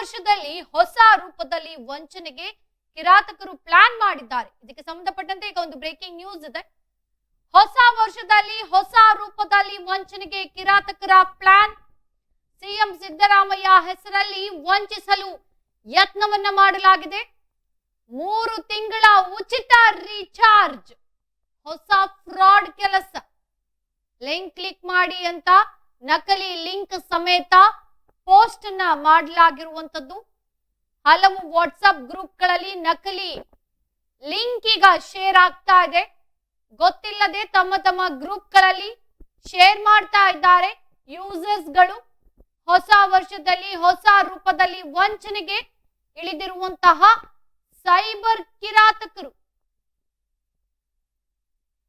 ವರ್ಷದಲ್ಲಿ ಹೊಸ ರೂಪದಲ್ಲಿ ವಂಚನೆಗೆ ಕಿರಾತಕರು ಪ್ಲಾನ್ ಮಾಡಿದ್ದಾರೆ. ಇದಕ್ಕೆ ಸಂಬಂಧಪಟ್ಟಂತೆ ಈಗ ಒಂದು ಬ್ರೇಕಿಂಗ್ ನ್ಯೂಸ್ ಇದೆ. ಹೊಸ ವರ್ಷದಲ್ಲಿ, ಹೊಸ ರೂಪದಲ್ಲಿ ವಂಚನೆಗೆ ಕಿರಾತಕರ ಪ್ಲಾನ್ ಸಿಎಂ ಸಿದ್ದರಾಮಯ್ಯ ಹೆಸರಲ್ಲಿ ವಂಚಿಸಲು ಯತ್ನವನ್ನ ಮಾಡಲಾಗಿದೆ. ಮೂರು ತಿಂಗಳ ಉಚಿತ ರೀಚಾರ್ಜ್ ಹೊಸ ಫ್ರಾಡ್ ಕೆಲಸ. ಲಿಂಕ್ ಕ್ಲಿಕ್ ಮಾಡಿ ಅಂತ ನಕಲಿ ಲಿಂಕ್ ಸಮೇತ ಪೋಸ್ಟ್ ಅನ್ನ ಮಾಡಲಾಗಿರುವಂತದ್ದು ಹಲವು ವಾಟ್ಸ್ಆಪ್ ಗ್ರೂಪ್ಗಳಲ್ಲಿ ನಕಲಿ ಲಿಂಕ್ ಈಗ ಶೇರ್ ಆಗ್ತಾ ಇದೆ. ಗೊತ್ತಿಲ್ಲದೆ ತಮ್ಮ ತಮ್ಮ ಗ್ರೂಪ್ಗಳಲ್ಲಿ ಶೇರ್ ಮಾಡ್ತಾ ಇದ್ದಾರೆ. ಯೂಸರ್ಸ್ಗಳು ಹೊಸ ವರ್ಷದಲ್ಲಿ, ಹೊಸ ರೂಪದಲ್ಲಿ ವಂಚನೆಗೆ ಇಳಿದಿರುವಂತಹ ಸೈಬರ್ ಕಿರಾತಕರು.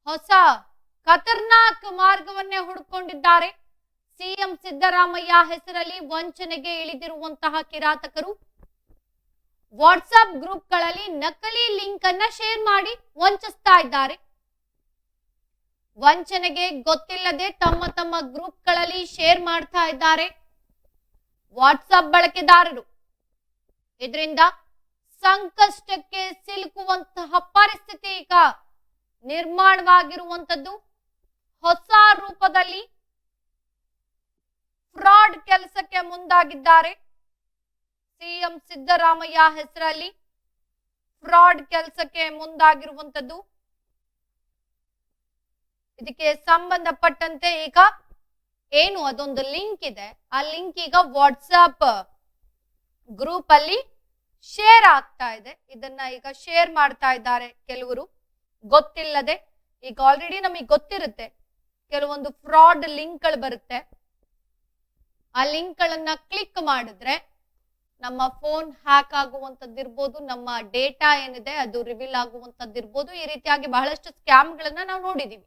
ಹೊಸ ಖತರ್ನಾಕ್ ಮಾರ್ಗವನ್ನೇ ಹುಡುಕೊಂಡಿದ್ದಾರೆ. ಸಿಎಂ ಸಿದ್ದರಾಮಯ್ಯ ಹೆಸರಲ್ಲಿ ವಂಚನೆಗೆ ಇಳಿದಿರುವಂತಹ ಕಿರಾತಕರು? ವಾಟ್ಸ್ಆಪ್ ಗ್ರೂಪ್ಗಳಲ್ಲಿ ನಕಲಿ ಲಿಂಕ್ ಅನ್ನ ಶೇರ್ ಮಾಡಿ ವಂಚಿಸ್ತಾ ಇದ್ದಾರೆ. ವಂಚನೆಗೆ ಗೊತ್ತಿಲ್ಲದೆ ತಮ್ಮ ತಮ್ಮ ಗ್ರೂಪ್ಗಳಲ್ಲಿ ಶೇರ್ ಮಾಡ್ತಾ ಇದ್ದಾರೆ ವಾಟ್ಸ್ಆಪ್ ಬಳಕೆದಾರರು. ಇದರಿಂದ ಸಂಕಷ್ಟಕ್ಕೆ ಸಿಲುಕುವಂತಹ ಪರಿಸ್ಥಿತಿ ಈಗ ನಿರ್ಮಾಣವಾಗಿರುವಂತದ್ದು ಹೊಸ ರೂಪದಲ್ಲಿ ಫ್ರಾಡ್ ಕೆಲಸಕ್ಕೆ ಮುಂದಾಗಿದ್ದಾರೆ. ಸಿಎಂ ಸಿದ್ದರಾಮಯ್ಯ ಹೆಸರಲ್ಲಿ ಫ್ರಾಡ್ ಕೆಲಸಕ್ಕೆ ಮುಂದಾಗಿರುವಂತದ್ದು ಇದಕ್ಕೆ ಸಂಬಂಧಪಟ್ಟಂತೆ ಈಗ ಏನು ಅದೊಂದು ಲಿಂಕ್ ಇದೆ. ಆ ಲಿಂಕ್ ಈಗ ವಾಟ್ಸ್ಆಪ್ ಗ್ರೂಪ್ ಅಲ್ಲಿ ಶೇರ್ ಆಗ್ತಾ ಇದೆ. ಇದನ್ನ ಈಗ ಶೇರ್ ಮಾಡ್ತಾ ಇದ್ದಾರೆ ಕೆಲವರು. ಗೊತ್ತಿಲ್ಲದೆ ಈಗ ಆಲ್ರೆಡಿ ನಮಗೆ ಗೊತ್ತಿರುತ್ತೆ. ಕೆಲವೊಂದು ಫ್ರಾಡ್ ಲಿಂಕ್ಗಳು ಬರುತ್ತೆ. ಆ ಲಿಂಕ್ಗಳನ್ನ ಕ್ಲಿಕ್ ಮಾಡಿದ್ರೆ ನಮ್ಮ ಫೋನ್ ಹ್ಯಾಕ್ ಆಗುವಂತದ್ದಿರ್ಬೋದು ನಮ್ಮ ಡೇಟಾ ಏನಿದೆ ಅದು ರಿವೀಲ್ ಆಗುವಂತದ್ದಿರ್ಬೋದು ಈ ರೀತಿಯಾಗಿ ಬಹಳಷ್ಟು ಸ್ಕ್ಯಾಮ್ಗಳನ್ನ ನಾವು ನೋಡಿದೀವಿ.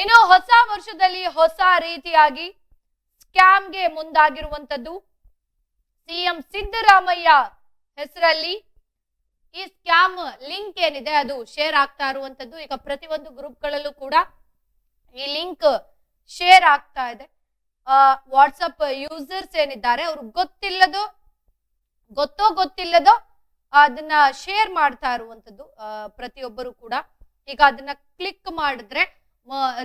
ಇನ್ನು ಹೊಸ ವರ್ಷದಲ್ಲಿ ಹೊಸ ರೀತಿಯಾಗಿ ಸ್ಕ್ಯಾಮ್ಗೆ ಮುಂದಾಗಿರುವಂತದ್ದು ಸಿಎಂ ಸಿದ್ದರಾಮಯ್ಯ ಹೆಸರಲ್ಲಿ ಈ ಸ್ಕ್ಯಾಮ್ ಲಿಂಕ್ ಏನಿದೆ ಅದು ಶೇರ್ ಆಗ್ತಾ ಇರುವಂತದ್ದು. ಈಗ ಪ್ರತಿಯೊಂದು ಗ್ರೂಪ್ಗಳಲ್ಲೂ ಕೂಡ ಈ ಲಿಂಕ್ ಶೇರ್ ಆಗ್ತಾ ಇದೆ. ವಾಟ್ಸಪ್ ಯೂಸರ್ಸ್ ಏನಿದ್ದಾರೆ ಅವ್ರು ಗೊತ್ತಿಲ್ಲದೋ, ಗೊತ್ತೋ ಗೊತ್ತಿಲ್ಲದೋ ಅದನ್ನ ಶೇರ್ ಮಾಡ್ತಾ ಇರುವಂತದ್ದು ಪ್ರತಿಯೊಬ್ಬರು ಕೂಡ. ಈಗ ಅದನ್ನ ಕ್ಲಿಕ್ ಮಾಡಿದ್ರೆ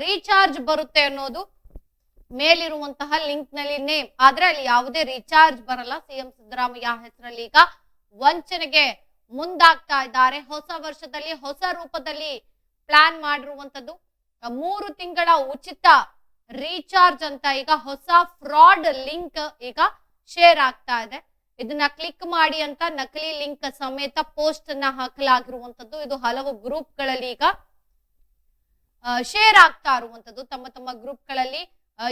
ರೀಚಾರ್ಜ್ ಬರುತ್ತೆ ಅನ್ನೋದು ಮೇಲಿರುವಂತಹ ಲಿಂಕ್ನಲ್ಲಿ ನೇಮ್ ಆದ್ರೆ ಅಲ್ಲಿ ಯಾವುದೇ ರೀಚಾರ್ಜ್ ಬರಲ್ಲ. ಸಿಎಂ ಸಿದ್ದರಾಮಯ್ಯ ಹೆಸರಲ್ಲಿ ಈಗ ವಂಚನೆಗೆ ಮುಂದಾಗ್ತಾ ಇದ್ದಾರೆ. ಹೊಸ ವರ್ಷದಲ್ಲಿ, ಹೊಸ ರೂಪದಲ್ಲಿ ಪ್ಲಾನ್ ಮಾಡಿರುವಂತದ್ದು ಮೂರು ತಿಂಗಳ ಉಚಿತ ರೀಚಾರ್ಜ್ ಅಂತ ಈಗ ಹೊಸ ಫ್ರಾಡ್ ಲಿಂಕ್ ಈಗ ಶೇರ್ ಆಗ್ತಾ ಇದೆ. ಇದನ್ನ ಕ್ಲಿಕ್ ಮಾಡಿ ಅಂತ ನಕಲಿ ಲಿಂಕ್ ಸಮೇತ ಪೋಸ್ಟ್ ಅನ್ನ ಹಾಕಲಾಗಿರುವಂತದ್ದು ಇದು ಹಲವು ಗ್ರೂಪ್ಗಳಲ್ಲಿ ಈಗ ಶೇರ್ ಆಗ್ತಾ ಇರುವಂತದ್ದು ತಮ್ಮ ತಮ್ಮ ಗ್ರೂಪ್ಗಳಲ್ಲಿ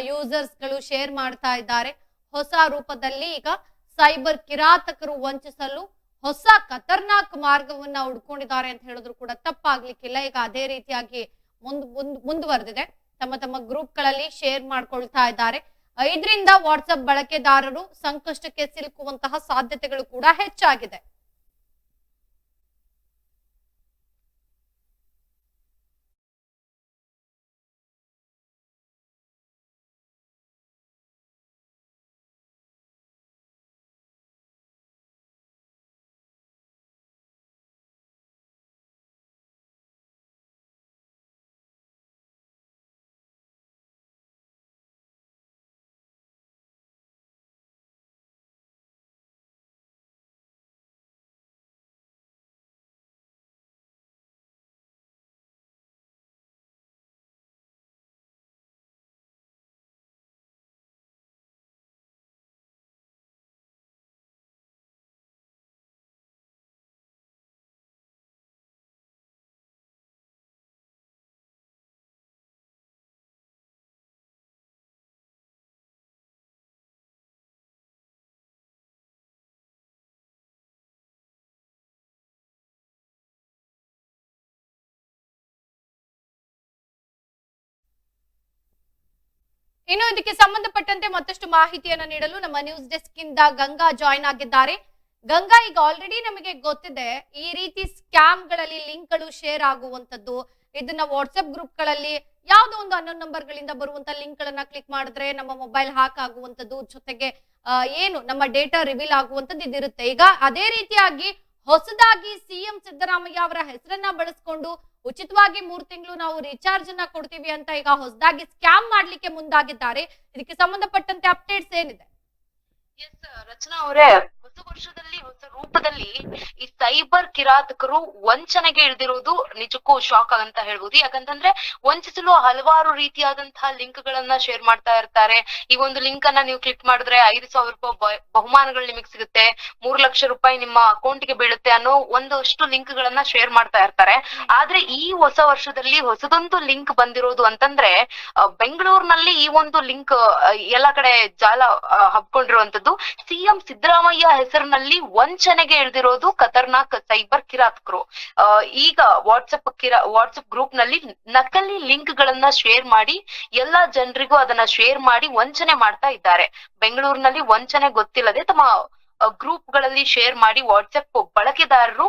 ಯೂಸರ್ಸ್ಗಳು ಶೇರ್ ಮಾಡ್ತಾ ಇದ್ದಾರೆ. ಹೊಸ ರೂಪದಲ್ಲಿ ಈಗ ಸೈಬರ್ ಕಿರಾತಕರು ವಂಚಿಸಲು ಹೊಸ ಖತರ್ನಾಕ್ ಮಾರ್ಗವನ್ನ ಹುಡ್ಕೊಂಡಿದ್ದಾರೆ ಅಂತ ಹೇಳಿದ್ರು ಕೂಡ ತಪ್ಪಾಗ್ಲಿಕ್ಕಿಲ್ಲ. ಈಗ ಅದೇ ರೀತಿಯಾಗಿ ಮುಂದ್ ಮುಂದ್, ಮುಂದುವರೆದಿದೆ. ತಮ್ಮ ತಮ್ಮ ಗ್ರೂಪ್ಗಳಲ್ಲಿ ಶೇರ್ ಮಾಡ್ಕೊಳ್ತಾ ಇದ್ದಾರೆ. ಇದರಿಂದ ವಾಟ್ಸಪ್ ಬಳಕೆದಾರರು ಸಂಕಷ್ಟಕ್ಕೆ ಸಿಲುಕುವಂತಹ ಸಾಧ್ಯತೆಗಳು ಕೂಡ ಹೆಚ್ಚಾಗಿದೆ. ಇನ್ನು ಇದಕ್ಕೆ ಸಂಬಂಧಪಟ್ಟಂತೆ ಮತ್ತಷ್ಟು ಮಾಹಿತಿಯನ್ನ ನೀಡಲು ನಮ್ಮ ನ್ಯೂಸ್ ಡೆಸ್ಕ್ ಇಂದ ಗಂಗಾ ಜಾಯಿನ್ ಆಗಿದ್ದಾರೆ. ಗಂಗಾ ಈಗ ಆಲ್ರೆಡಿ ನಮಗೆ ಗೊತ್ತಿದೆ, ಈ ರೀತಿ ಸ್ಕ್ಯಾಮ್ಗಳಲ್ಲಿ ಲಿಂಕ್ಗಳು ಶೇರ್ ಆಗುವಂತದ್ದು ಇದನ್ನ ವಾಟ್ಸ್ಆಪ್ ಗ್ರೂಪ್ಗಳಲ್ಲಿ ಯಾವ್ದೋ ಒಂದು ಅನ್ನೋನ್ ನಂಬರ್ ಗಳಿಂದ ಬರುವಂತ ಲಿಂಕ್ ಗಳನ್ನ ಕ್ಲಿಕ್ ಮಾಡಿದ್ರೆ ನಮ್ಮ ಮೊಬೈಲ್ ಹ್ಯಾಕ್ ಆಗುವಂತದ್ದು ಜೊತೆಗೆ ಏನು ನಮ್ಮ ಡೇಟಾ ರಿವೀಲ್ ಆಗುವಂತದ್ದು ಇದಿರುತ್ತೆ. ಈಗ ಅದೇ ರೀತಿಯಾಗಿ ಹೊಸದಾಗಿ ಸಿಎಂ ಸಿದ್ದರಾಮಯ್ಯ ಅವರ ಹೆಸರನ್ನ ಬಳಸ್ಕೊಂಡು ಉಚಿತವಾಗಿ ಮೂರ್ ತಿಂಗಳು ನಾವು ರಿಚಾರ್ಜ್ ಅನ್ನ ಕೊಡ್ತೀವಿ ಅಂತ ಈಗ ಹೊಸದಾಗಿ ಸ್ಕ್ಯಾಮ್ ಮಾಡ್ಲಿಕ್ಕೆ ಮುಂದಾಗಿದ್ದಾರೆ. ಇದಕ್ಕೆ ಸಂಬಂಧಪಟ್ಟಂತೆ ಅಪ್ಡೇಟ್ಸ್ ಏನಿದೆ? ರಚನಾ ಅವರೇ ಹೊಸ ವರ್ಷದಲ್ಲಿ, ಹೊಸ ರೂಪದಲ್ಲಿ ಈ ಸೈಬರ್ ಕಿರಾತಕರು ವಂಚನೆಗೆ ಇಳಿದಿರೋದು ನಿಜಕ್ಕೂ ಶಾಕ್ ಅಂತ ಹೇಳ್ಬೋದು. ಯಾಕಂತಂದ್ರೆ ವಂಚಿಸಲು ಹಲವಾರು ರೀತಿಯಾದಂತಹ ಲಿಂಕ್ ಗಳನ್ನ ಶೇರ್ ಮಾಡ್ತಾ ಇರ್ತಾರೆ. ಈ ಒಂದು ಲಿಂಕ್ ಅನ್ನ ನೀವು ಕ್ಲಿಕ್ ಮಾಡಿದ್ರೆ ಐದು ಸಾವಿರ ರೂಪಾಯಿ ಬಹುಮಾನಗಳು ನಿಮಗೆ ಸಿಗುತ್ತೆ. ಮೂರ್ ಲಕ್ಷ ರೂಪಾಯಿ ನಿಮ್ಮ ಅಕೌಂಟ್ಗೆ ಬೀಳುತ್ತೆ ಅನ್ನೋ ಒಂದಷ್ಟು ಲಿಂಕ್ ಗಳನ್ನ ಶೇರ್ ಮಾಡ್ತಾ ಇರ್ತಾರೆ. ಆದ್ರೆ ಈ ಹೊಸ ವರ್ಷದಲ್ಲಿ ಹೊಸದೊಂದು ಲಿಂಕ್ ಬಂದಿರೋದು ಅಂತಂದ್ರೆ ಬೆಂಗಳೂರಿನಲ್ಲಿ ಈ ಒಂದು ಲಿಂಕ್ ಎಲ್ಲಾ ಕಡೆ ಜಾಲ ಹಬ್ಕೊಂಡಿರುವಂತದ್ದು ಸಿಎಂ ಸಿದ್ದರಾಮಯ್ಯ ಹೆಸರಿನಲ್ಲಿ ವಂಚನೆಗೆ ಇಳಿದಿರೋದು ಖತರ್ನಾಕ್ ಸೈಬರ್ ಕಿರಾತಕರು ಈಗ ವಾಟ್ಸಪ್ ಕಿರಾ ವಾಟ್ಸಪ್ ಗ್ರೂಪ್ನಲ್ಲಿ ನಕಲಿ ಲಿಂಕ್ ಗಳನ್ನ ಶೇರ್ ಮಾಡಿ ಎಲ್ಲಾ ಜನರಿಗೂ ಅದನ್ನ ಶೇರ್ ಮಾಡಿ ವಂಚನೆ ಮಾಡ್ತಾ ಇದ್ದಾರೆ. ಬೆಂಗಳೂರಿನಲ್ಲಿ ವಂಚನೆ ಗೊತ್ತಿಲ್ಲದೆ ತಮ್ಮ ಗ್ರೂಪ್ಗಳಲ್ಲಿ ಶೇರ್ ಮಾಡಿ ವಾಟ್ಸಪ್ ಬಳಕೆದಾರರು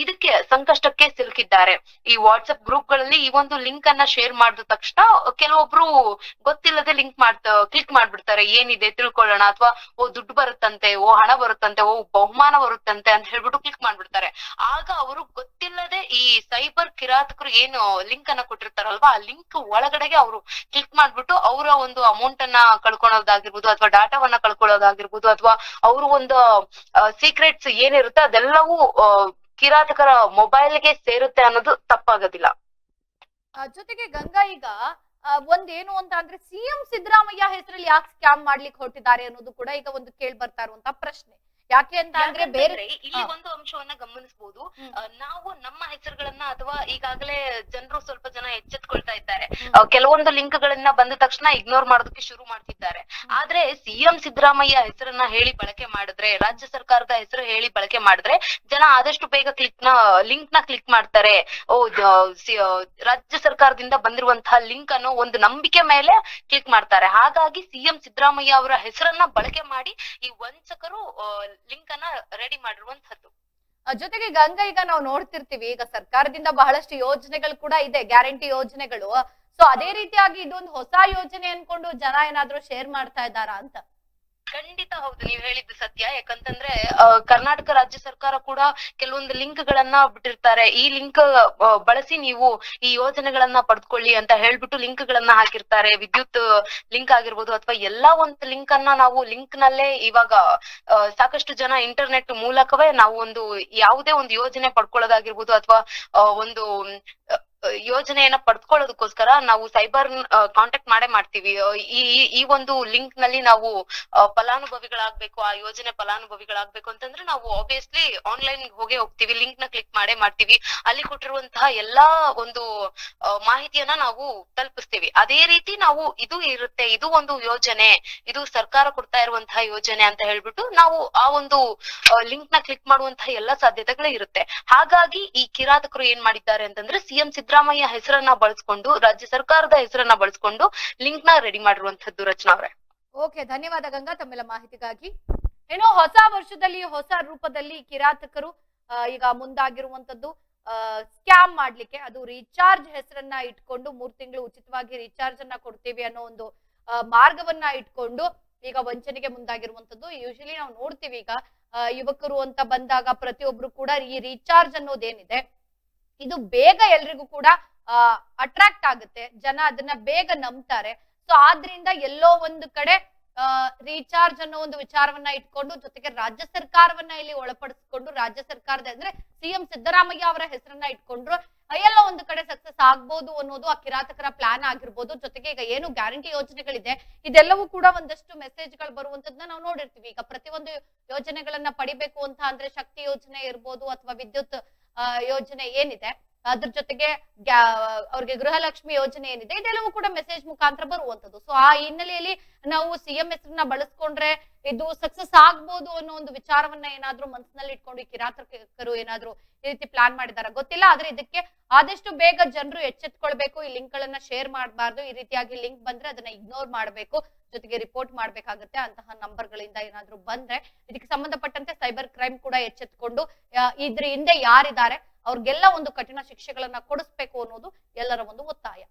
ಇದಕ್ಕೆ ಸಂಕಷ್ಟಕ್ಕೆ ಸಿಲುಕಿದ್ದಾರೆ. ಈ ವಾಟ್ಸ್ಆಪ್ ಗ್ರೂಪ್ಗಳಲ್ಲಿ ಈ ಒಂದು ಲಿಂಕ್ ಅನ್ನ ಶೇರ್ ಮಾಡಿದ ತಕ್ಷಣ ಕೆಲವೊಬ್ರು ಗೊತ್ತಿಲ್ಲದೆ ಲಿಂಕ್ ಮಾಡ್ತ ಕ್ಲಿಕ್ ಮಾಡ್ಬಿಡ್ತಾರೆ. ಏನಿದೆ ತಿಳ್ಕೊಳ್ಳೋಣ ಅಥವಾ, ಓ, ದುಡ್ಡು ಬರುತ್ತಂತೆ, ಓ, ಹಣ ಬರುತ್ತಂತೆ, ಓ, ಬಹುಮಾನ ಬರುತ್ತಂತೆ ಅಂತ ಹೇಳ್ಬಿಟ್ಟು ಕ್ಲಿಕ್ ಮಾಡ್ಬಿಡ್ತಾರೆ. ಆಗ ಅವರು ಗೊತ್ತಿಲ್ಲದೆ ಈ ಸೈಬರ್ ಕಿರಾತಕರು ಏನು ಲಿಂಕ್ ಅನ್ನ ಕೊಟ್ಟಿರ್ತಾರಲ್ವಾ, ಆ ಲಿಂಕ್ ಒಳಗಡೆಗೆ ಅವರು ಕ್ಲಿಕ್ ಮಾಡ್ಬಿಟ್ಟು ಅವರ ಒಂದು ಅಮೌಂಟ್ ಅನ್ನ ಕಳ್ಕೊಳ್ಳೋದಾಗಿರ್ಬೋದು ಅಥವಾ ಡಾಟಾವನ್ನ ಕಳ್ಕೊಳ್ಳೋದಾಗಿರ್ಬೋದು ಅಥವಾ ಅವರು ಒಂದು ಸೀಕ್ರೆಟ್ಸ್ ಏನಿರುತ್ತೆ ಅದೆಲ್ಲವೂ ಕಿರಾತಕರ ಮೊಬೈಲ್ಗೆ ಸೇರುತ್ತೆ ಅನ್ನೋದು ತಪ್ಪಾಗೋದಿಲ್ಲ. ಜೊತೆಗೆ ಗಂಗಾ ಈಗ ಒಂದೇನು ಅಂತ ಅಂದ್ರೆ ಸಿಎಂ ಸಿದ್ದರಾಮಯ್ಯ ಹೆಸರಲ್ಲಿ ಯಾಕೆ ಸ್ಕ್ಯಾಮ್ ಮಾಡ್ಲಿಕ್ಕೆ ಹೊರಟಿದ್ದಾರೆ ಅನ್ನೋದು ಕೂಡ ಈಗ ಒಂದು ಕೇಳಿ ಬರ್ತಾ ಇರುವಂತ ಪ್ರಶ್ನೆ. ಯಾಕೆ ಅಂತ ಅಂದ್ರೆ ಬೇರೆ ಇಲ್ಲಿ ಒಂದು ಅಂಶವನ್ನ ಗಮನಿಸಬಹುದು ನಾವು ನಮ್ಮ ಹೆಸರುಗಳನ್ನ ಅಥವಾ ಈಗಾಗಲೇ ಜನರು ಸ್ವಲ್ಪ ಜನ ಎಚ್ಚೆತ್ಕೊಳ್ತಾ ಇದ್ದಾರೆ. ಕೆಲವೊಂದು ಲಿಂಕ್ ಗಳನ್ನ ಬಂದ ತಕ್ಷಣ ಇಗ್ನೋರ್ ಮಾಡೋದಕ್ಕೆ ಶುರು ಮಾಡ್ತಿದ್ದಾರೆ. ಆದ್ರೆ ಸಿಎಂ ಸಿದ್ದರಾಮಯ್ಯ ಹೆಸರನ್ನ ಹೇಳಿ ಬಳಕೆ ಮಾಡಿದ್ರೆ ರಾಜ್ಯ ಸರ್ಕಾರದ ಹೆಸರು ಹೇಳಿ ಬಳಕೆ ಮಾಡಿದ್ರೆ ಜನ ಆದಷ್ಟು ಬೇಗ ಕ್ಲಿಕ್ನ ಲಿಂಕ್ನ ಕ್ಲಿಕ್ ಮಾಡ್ತಾರೆ. ಓ ರಾಜ್ಯ ಸರ್ಕಾರದಿಂದ ಬಂದಿರುವಂತಹ ಲಿಂಕ್ ಅನ್ನೋ ಒಂದು ನಂಬಿಕೆ ಮೇಲೆ ಕ್ಲಿಕ್ ಮಾಡ್ತಾರೆ. ಹಾಗಾಗಿ ಸಿಎಂ ಸಿದ್ದರಾಮಯ್ಯ ಅವರ ಹೆಸರನ್ನ ಬಳಕೆ ಮಾಡಿ ಈ ವಂಚಕರು ಲಿಂಕ್ ಅನ್ನ ರೆಡಿ ಮಾಡಿರುವಂತದ್ದು ಜೊತೆಗೆ ಗಂಗಾ ಈಗ ನಾವು ನೋಡ್ತಿರ್ತೀವಿ, ಈಗ ಸರ್ಕಾರದಿಂದ ಬಹಳಷ್ಟು ಯೋಜನೆಗಳು ಕೂಡ ಇದೆ ಗ್ಯಾರಂಟಿ ಯೋಜನೆಗಳು. ಸೊ ಅದೇ ರೀತಿಯಾಗಿ ಇದೊಂದು ಹೊಸ ಯೋಜನೆ ಅನ್ಕೊಂಡು ಜನ ಏನಾದ್ರೂ ಶೇರ್ ಮಾಡ್ತಾ ಇದ್ದಾರಾ ಅಂತ? ಖಂಡಿತ ಹೌದು, ನೀವ್ ಹೇಳಿದ್ದು ಸತ್ಯ. ಯಾಕಂತಂದ್ರೆ ಕರ್ನಾಟಕ ರಾಜ್ಯ ಸರ್ಕಾರ ಕೂಡ ಕೆಲವೊಂದು ಲಿಂಕ್ ಗಳನ್ನ ಬಿಟ್ಟಿರ್ತಾರೆ. ಈ ಲಿಂಕ್ ಬಳಸಿ ನೀವು ಈ ಯೋಜನೆಗಳನ್ನ ಪಡ್ಕೊಳ್ಳಿ ಅಂತ ಹೇಳ್ಬಿಟ್ಟು ಲಿಂಕ್ ಗಳನ್ನ ಹಾಕಿರ್ತಾರೆ. ವಿದ್ಯುತ್ ಲಿಂಕ್ ಆಗಿರ್ಬೋದು ಅಥವಾ ಎಲ್ಲಾ ಒಂದು ಲಿಂಕ್ ಅನ್ನ ನಾವು ಲಿಂಕ್ ನಲ್ಲೇ ಇವಾಗ ಸಾಕಷ್ಟು ಜನ ಇಂಟರ್ನೆಟ್ ಮೂಲಕವೇ ನಾವು ಒಂದು ಯಾವುದೇ ಒಂದು ಯೋಜನೆ ಪಡ್ಕೊಳ್ಳೋದಾಗಿರ್ಬೋದು ಅಥವಾ ಒಂದು ಯೋಜನೆಯನ್ನ ಪಡ್ಕೊಳ್ಳೋದಕ್ಕೋಸ್ಕರ ನಾವು ಸೈಬರ್ ಕಾಂಟ್ಯಾಕ್ಟ್ ಮಾಡೇ ಮಾಡ್ತೀವಿ. ಈ, ಈ- ಒಂದು ಲಿಂಕ್ನಲ್ಲಿ ನಾವು ಫಲಾನುಭವಿಗಳಾಗ್ಬೇಕು, ಆ ಯೋಜನೆ ಫಲಾನುಭವಿಗಳಾಗ್ಬೇಕು ಅಂತಂದ್ರೆ ನಾವು ಆಬ್ವಿಯಸ್ಲಿ ಆನ್ಲೈನ್ ಹೋಗೇ ಹೋಗ್ತೀವಿ ಲಿಂಕ್ನ ಕ್ಲಿಕ್ ಮಾಡೇ ಮಾಡ್ತೀವಿ. ಅಲ್ಲಿ ಕೊಟ್ಟಿರುವಂತಹ ಎಲ್ಲಾ ಒಂದು ಮಾಹಿತಿಯನ್ನ ನಾವು ತಲುಪಿಸ್ತೀವಿ. ಅದೇ ರೀತಿ ನಾವು ಇದು ಇರುತ್ತೆ, ಇದು ಒಂದು ಯೋಜನೆ, ಇದು ಸರ್ಕಾರ ಕೊಡ್ತಾ ಇರುವಂತಹ ಯೋಜನೆ ಅಂತ ಹೇಳ್ಬಿಟ್ಟು ನಾವು ಆ ಒಂದು ಲಿಂಕ್ನ ಕ್ಲಿಕ್ ಮಾಡುವಂತಹ ಎಲ್ಲಾ ಸಾಧ್ಯತೆಗಳು ಇರುತ್ತೆ. ಹಾಗಾಗಿ ಈ ಕಿರಾತಕರು ಏನ್ ಮಾಡಿದ್ದಾರೆ ಅಂತಂದ್ರೆ ಸಿಎಂ ಸಿದ್ದರಾಮಯ್ಯ ಹೆಸರನ್ನ ಬಳಸ್ಕೊಂಡು, ರಾಜ್ಯ ಸರ್ಕಾರದ ಹೆಸರನ್ನ ಬಳಸ್ಕೊಂಡು ಲಿಂಕ್ನ ರೆಡಿ ಮಾಡಿರುವಂತದ್ದು ರಚನಾ ಅವರೇ. ಓಕೆ ಧನ್ಯವಾದ ಗಂಗಾ ತಮ್ಮೆಲ್ಲ ಮಾಹಿತಿಗಾಗಿ. ಏನೋ ಹೊಸ ವರ್ಷದಲ್ಲಿ, ಹೊಸ ರೂಪದಲ್ಲಿ ಕಿರಾತಕರು ಈಗ ಮುಂದಾಗಿರುವಂತದ್ದು ಸ್ಕ್ಯಾಮ್ ಮಾಡ್ಲಿಕ್ಕೆ, ಅದು ರೀಚಾರ್ಜ್ ಹೆಸರನ್ನ ಇಟ್ಕೊಂಡು, ಮೂರ್ ತಿಂಗಳು ಉಚಿತವಾಗಿ ರೀಚಾರ್ಜ್ ಅನ್ನ ಕೊಡ್ತೀವಿ ಅನ್ನೋ ಒಂದು ಮಾರ್ಗವನ್ನ ಇಟ್ಕೊಂಡು ಈಗ ವಂಚನೆಗೆ ಮುಂದಾಗಿರುವಂತದ್ದು ಯೂಶಲಿ ನಾವು ನೋಡ್ತೀವಿ ಈಗ ಯುವಕರು ಅಂತ ಬಂದಾಗ ಪ್ರತಿಯೊಬ್ರು ಕೂಡ ಈ ರೀಚಾರ್ಜ್ ಅನ್ನೋದೇನಿದೆ ಇದು ಬೇಗ ಎಲ್ರಿಗೂ ಕೂಡ ಅಟ್ರಾಕ್ಟ್ ಆಗುತ್ತೆ. ಜನ ಅದನ್ನ ಬೇಗ ನಂಬ್ತಾರೆ. ಸೊ ಆದ್ರಿಂದ ಎಲ್ಲೋ ಒಂದು ಕಡೆ ರೀಚಾರ್ಜ್ ಅನ್ನೋ ಒಂದು ವಿಚಾರವನ್ನ ಇಟ್ಕೊಂಡು, ಜೊತೆಗೆ ರಾಜ್ಯ ಸರ್ಕಾರವನ್ನ ಇಲ್ಲಿ ಒಳಪಡಿಸ್ಕೊಂಡು, ರಾಜ್ಯ ಸರ್ಕಾರದ ಅಂದ್ರೆ ಸಿಎಂ ಸಿದ್ದರಾಮಯ್ಯ ಅವರ ಹೆಸರನ್ನ ಇಟ್ಕೊಂಡ್ರು, ಎಲ್ಲ ಒಂದು ಕಡೆ ಸಕ್ಸಸ್ ಆಗ್ಬೋದು ಅನ್ನೋದು ಆ ಕಿರಾತಕರ ಪ್ಲಾನ್ ಆಗಿರ್ಬೋದು. ಜೊತೆಗೆ ಈಗ ಏನು ಗ್ಯಾರಂಟಿ ಯೋಜನೆಗಳಿದೆ, ಇದೆಲ್ಲವೂ ಕೂಡ ಒಂದಷ್ಟು ಮೆಸೇಜ್ಗಳು ಬರುವಂತದ್ನ ನಾವು ನೋಡಿರ್ತೀವಿ. ಈಗ ಪ್ರತಿಯೊಂದು ಯೋಜನೆಗಳನ್ನ ಪಡಿಬೇಕು ಅಂತ ಅಂದ್ರೆ ಶಕ್ತಿ ಯೋಜನೆ ಇರ್ಬೋದು ಅಥವಾ ವಿದ್ಯುತ್ ಯೋಜನೆ ಏನಿದೆ? ಅದ್ರ ಜೊತೆಗೆ ಅವ್ರಿಗೆ ಗೃಹಲಕ್ಷ್ಮಿ ಯೋಜನೆ ಏನಿದೆ, ಇದೆಲ್ಲವೂ ಕೂಡ ಮೆಸೇಜ್ ಮುಖಾಂತರ ಬರುವಂತದ್ದು ಸೊ ಆ ಹಿನ್ನೆಲೆಯಲ್ಲಿ ನಾವು ಸಿಎಂ ಹೆಸರನ್ನ ಬಳಸ್ಕೊಂಡ್ರೆ ಇದು ಸಕ್ಸಸ್ ಆಗ್ಬೋದು ಅನ್ನೋ ಒಂದು ವಿಚಾರವನ್ನ ಏನಾದ್ರೂ ಮನಸ್ಸಿನಲ್ಲಿ ಇಟ್ಕೊಂಡು ಕಿರಾತಕರು ಏನಾದ್ರೂ ಈ ರೀತಿ ಪ್ಲಾನ್ ಮಾಡಿದಾರ? ಗೊತ್ತಿಲ್ಲ, ಆದ್ರೆ ಇದಕ್ಕೆ ಆದಷ್ಟು ಬೇಗ ಜನರು ಎಚ್ಚೆತ್ಕೊಳ್ಬೇಕು, ಈ ಲಿಂಕ್ ಗಳನ್ನ ಶೇರ್ ಮಾಡಬಾರ್ದು, ಈ ರೀತಿಯಾಗಿ ಲಿಂಕ್ ಬಂದ್ರೆ ಅದನ್ನ ಇಗ್ನೋರ್ ಮಾಡಬೇಕು, ಜೊತೆಗೆ ರಿಪೋರ್ಟ್ ಮಾಡ್ಬೇಕಾಗುತ್ತೆ ಅಂತಹ ನಂಬರ್ ಗಳಿಂದ ಏನಾದ್ರೂ ಬಂದ್ರೆ, ಇದಕ್ಕೆ ಸಂಬಂಧಪಟ್ಟಂತೆ ಸೈಬರ್ ಕ್ರೈಮ್ ಕೂಡ ಎಚ್ಚೆತ್ಕೊಂಡು ಇದ್ರ ಹಿಂದೆ ಯಾರಿದ್ದಾರೆ ಅವ್ರಿಗೆಲ್ಲ ಒಂದು ಕಠಿಣ ಶಿಕ್ಷೆಗಳನ್ನ ಕೊಡಿಸ್ಬೇಕು ಅನ್ನೋದು ಎಲ್ಲರ ಒಂದು ಒತ್ತಾಯ.